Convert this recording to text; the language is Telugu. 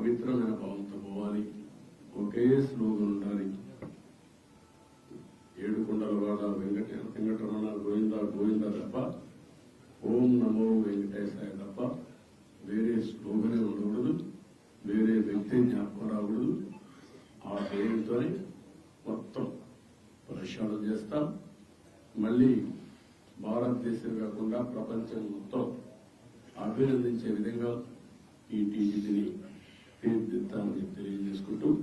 పవిత్రమైన భావంతో పోవాలి. ఒకే స్లోగన్ ఉండాలి. ఏడుకొండల వాడ వెంకట వెంకటరమణ గోవింద గోవింద తప్ప ఓం నమో వెంకటేశాయ తప్ప వేరే స్లోగనే ఉండకూడదు. వేరే వ్యక్తి జ్ఞాపకం రాకూడదు. ఆ పేరుతోనే మొత్తం ప్రక్షాళన చేస్తాం. మళ్ళీ భారతదేశం కాకుండా ప్రపంచం మొత్తం అభినందించే విధంగా ఈ там, где перенес культур,